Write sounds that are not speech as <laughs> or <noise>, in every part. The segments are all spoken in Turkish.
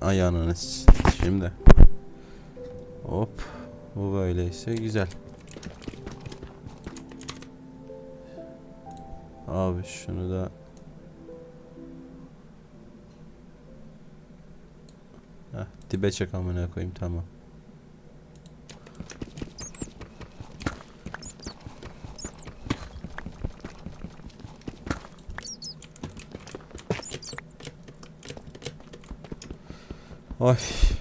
Ayağını şimdi. Hop. Bu böyleyse güzel. Abi şunu da Heh, dibe çek koyayım tamam. Ay.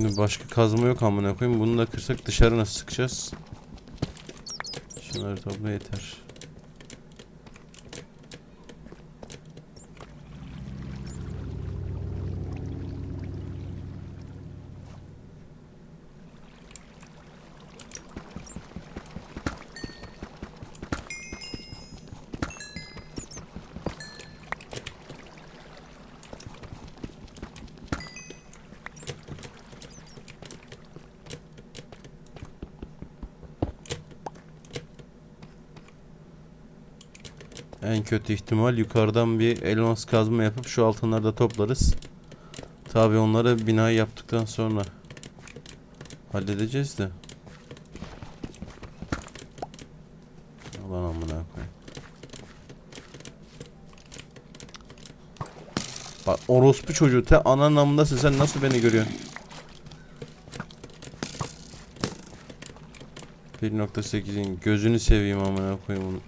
Şimdi başka kazma yok amına koyayım. Bunu da kırsak dışarı nasıl sıkacağız? Şunları topla yeter. En kötü ihtimal yukarıdan bir elmas kazma yapıp şu altınları da toplarız. Tabi onları binayı yaptıktan sonra halledeceğiz de. Aman amına koyayım. Bak orospu çocuğu te ana namındasın sen nasıl beni görüyorsun? 1.8'in gözünü seveyim amına koyayım onu.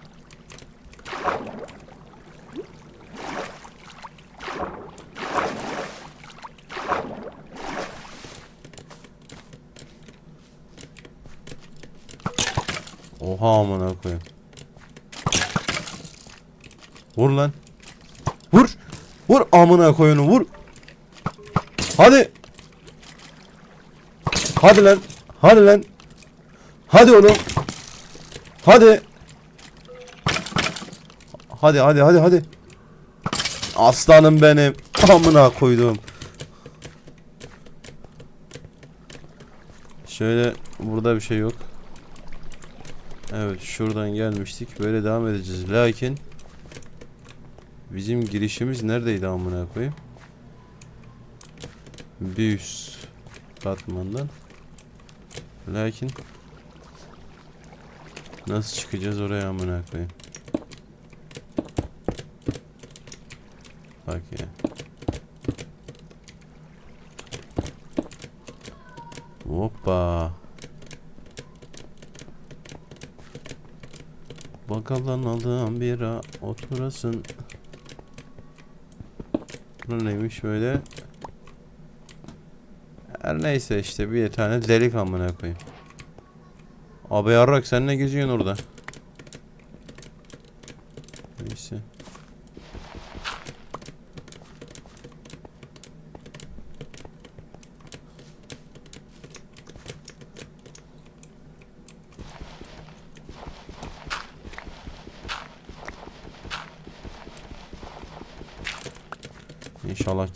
Oha amına koyayım. Vur lan. Vur. Vur amına koyunu vur. Hadi. Hadi lan. Hadi lan. Hadi oğlum. Hadi. Hadi hadi hadi hadi. Aslanım benim. Amına koydum. Şöyle burada bir şey yok. Evet şuradan gelmiştik. Böyle devam edeceğiz. Lakin bizim girişimiz neredeydi amına koyayım? Bir üst katmandan. Lakin nasıl çıkacağız oraya amına koyayım? Bak ya. Hoppa. Bakalım aldığım bira oturasın. Bu neymiş böyle? Her neyse işte bir tane delik amına koyayım. Abi yarrak sen ne geziyorsun orada?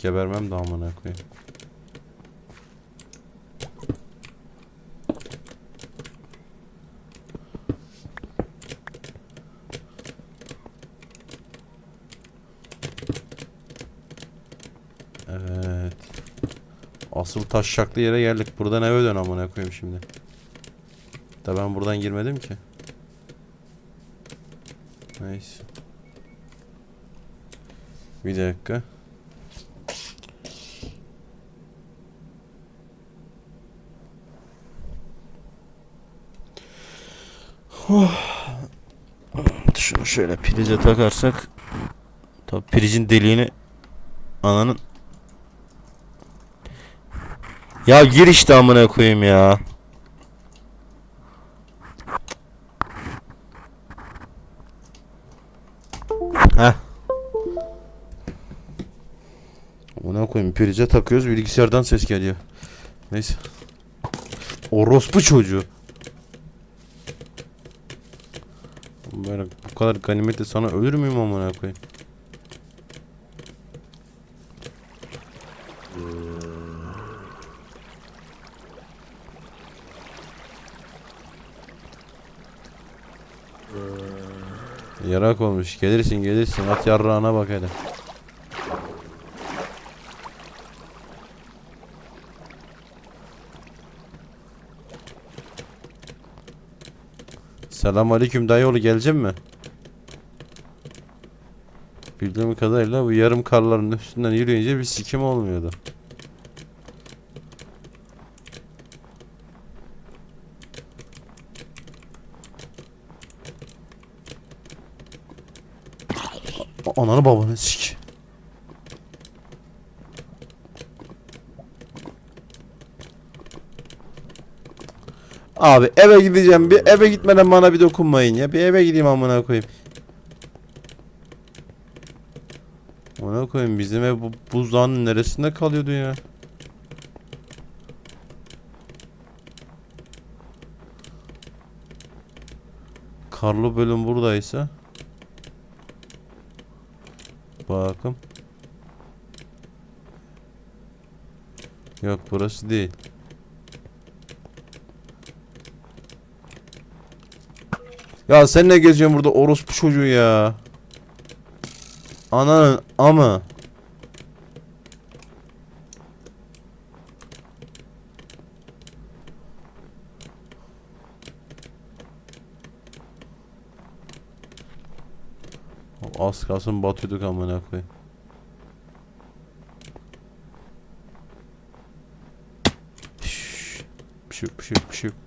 Gebermem de amına koyayım. Evet. Asıl taş şaklı yere geldik. Buradan eve dön amına koyayım şimdi. Da ben buradan girmedim ki. Neyse. Bir dakika. Şöyle prize takarsak Tabi prizin deliğini Ananın Ya gir işte amına koyayım ya. Heh. Amına koyayım prize takıyoruz bilgisayardan ses geliyor. Neyse. Orospu çocuğu Böyle bu kadar ganimetle sana ölür müyüm amına koyayım? Yarak olmuş. Gelirsin gelirsin. At yarrağına bak hele. Selam aleyküm dayıoğlu gelecek mi? Bildiğim kadarıyla bu yarım karların üstünden yürüyünce bir sikim olmuyordu. Ananı babanı sik. Abi eve gideceğim. Bir eve gitmeden bana bir dokunmayın ya. Bir eve gideyim amına koyayım. Amına koyayım bizim ev bu buzdağının neresinde kalıyordu ya? Karlı bölüm buradaysa Bakın Yok burası değil Ya sen ne geziyorsun burada orospu çocuğu ya Ananın amı Az kalsın batıyorduk amına koyayım. Pşık pşık pşık.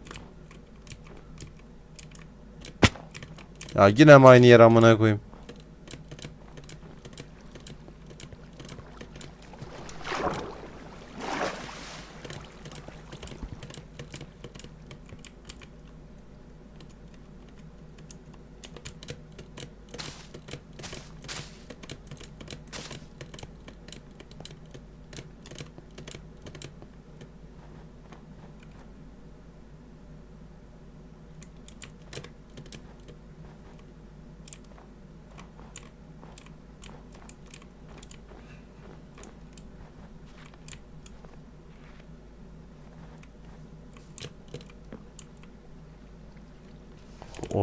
Ya yine aynı yer amına koyayım.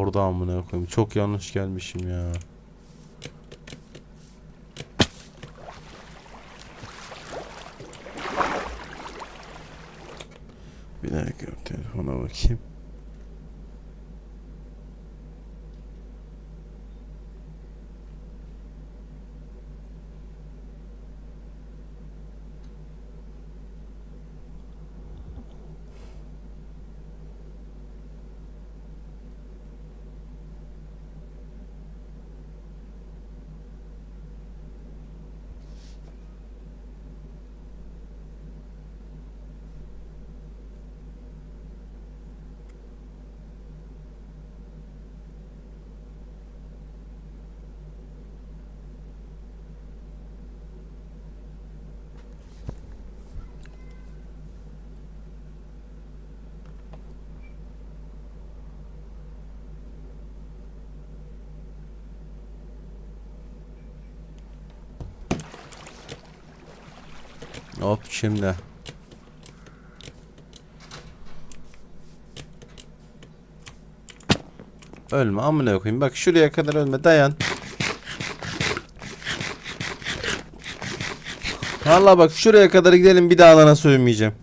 Orada amına koyayım. Çok yanlış gelmişim ya. Bir dakika telefona bakayım. Hop şimdi. Ölme amına koyayım. Bak şuraya kadar ölme dayan. Vallahi bak şuraya kadar gidelim bir daha alana sövmeyeceğim.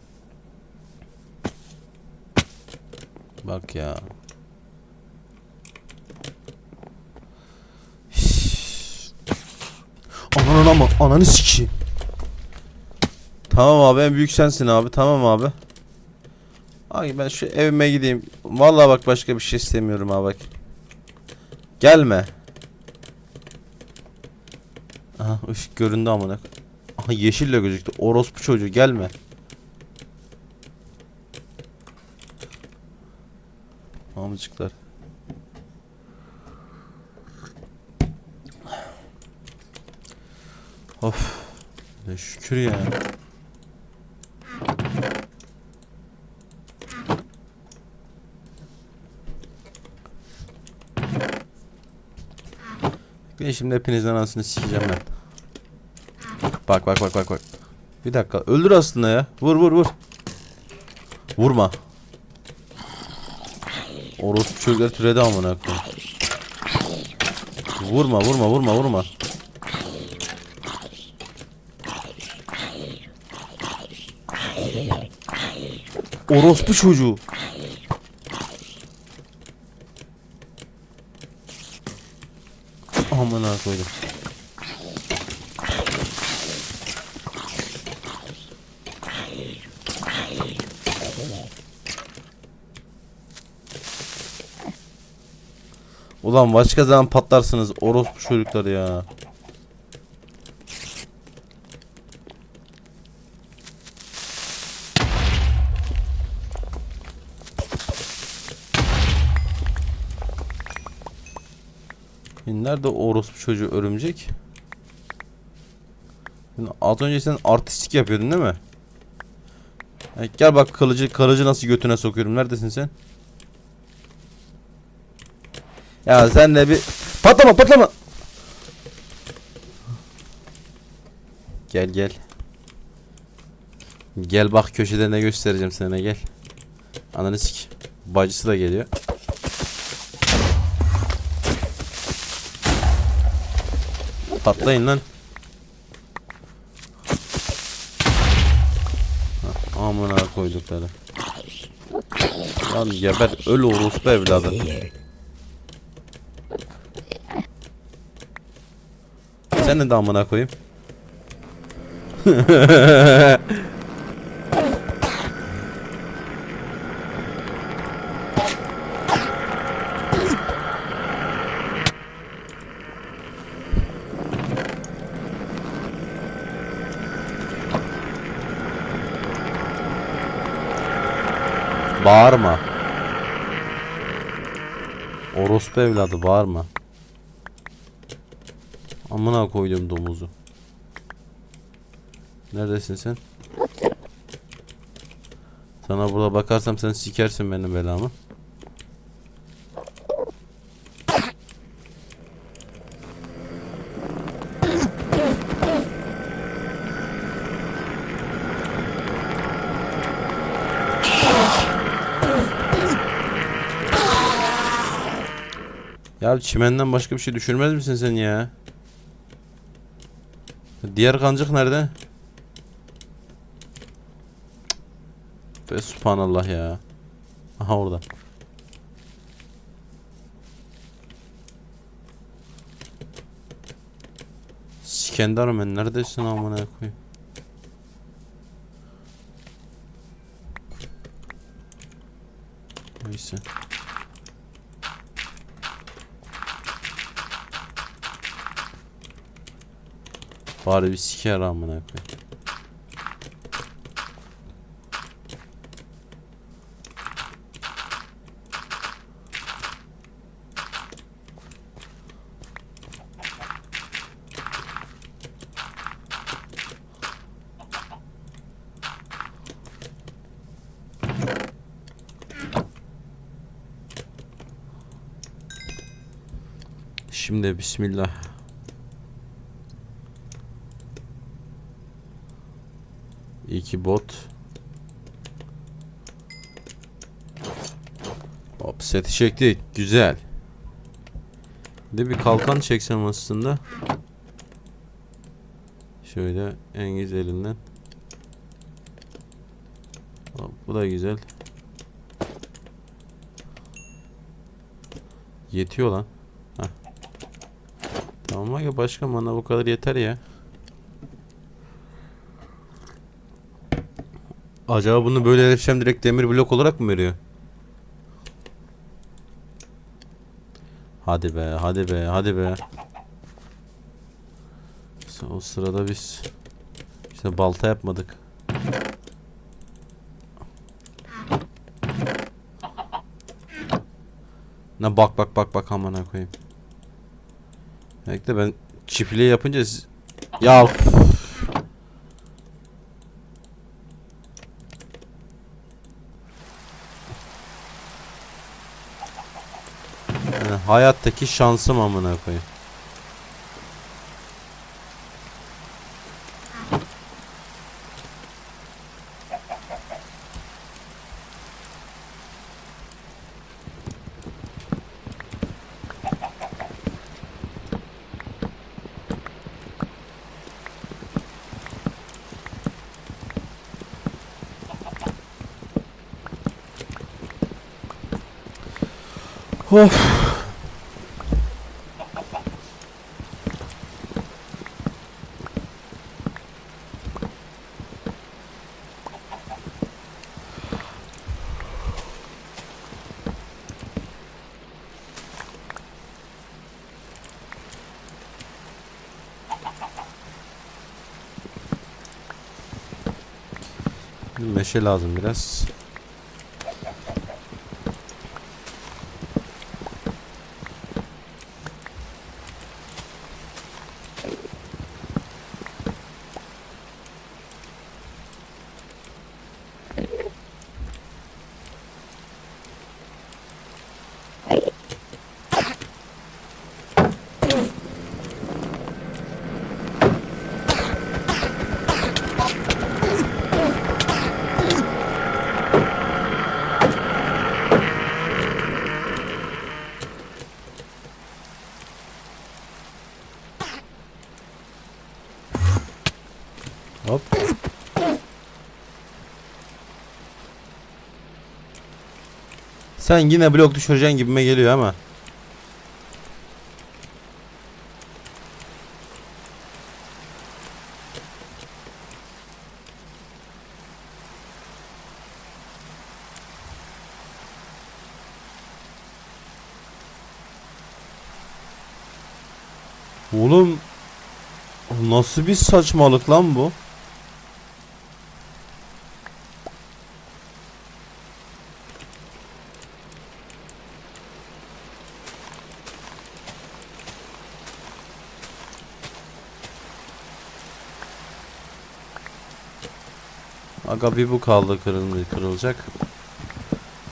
Bak ya. Ananı ama ananı sikeyim. Tamam abi en büyük sensin abi tamam abi. Ay ben şu evime gideyim. Vallahi bak başka bir şey istemiyorum abi bak. Gelme. Aha ışık göründü amına. Aha yeşille gözüktü. Orospu çocuğu gelme. Amcıklar. Of. Ne şükür ya. Şimdi hepinizden anasını sikeceğim ben. Bak bak bak bak bak. Bir dakika öldür aslında ya. Vur vur vur. Vurma. Orospu çocuklar türedi amına. Vurma vurma vurma vurma. Orospu çocuğu. Amına koydum. Ulan başka zaman patlarsınız orospu çocukları ya. Nerede o orospu çocuğu örümcek? Şimdi Az önce sen artistik yapıyordun değil mi? Ha, gel bak kılıcı kılıcı nasıl götüne sokuyorum. Neredesin sen? Ya sen de bir patlama patlama. Gel gel. Gel bak köşede ne göstereceğim sana gel. Ananı sik. Bacısı da geliyor. Patlayın lan. Amına koydukları. Lan geber öl orospu evladı. Sen de amına koyayım. <laughs> Bağırma. Orospu evladı bağırma. Amına koydum domuzu. Neredesin sen? Sana burada bakarsam sen sikersin benim belamı. Ya çimenden başka bir şey düşürmez misin sen ya? Diğer kancık nerede? Be subhanallah ya. Aha orada. Sikender ben neredesin amına koyayım? Neyse. Bari bir siker amına koyayım. Şimdi bismillah. İki bot. Hop seti çektik. Güzel. De bir kalkan çeksem aslında. Şöyle en güzelinden. Hop, bu da güzel. Yetiyor lan. Heh. Tamam ya başka bana bu kadar yeter ya. Acaba bunu böyle erişeceğim direkt demir blok olarak mı veriyor? Hadi be, hadi be, hadi be. O sırada biz işte balta yapmadık. Ne bak bak bak bak amına koyayım. Bekle ben çiftliği yapınca siz... Ya hayattaki şansım amına koyayım. Of. Meşe lazım biraz. Hop. Sen yine blok düşüreceksin gibime geliyor ama. Oğlum nasıl bir saçmalık lan bu? Aga bir bu kaldı kırıl kırılacak.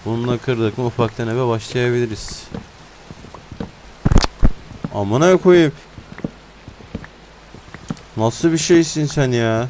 Bununla kırdık mı ufaktan eve başlayabiliriz. Amına koyayım. Nasıl bir şeysin sen ya?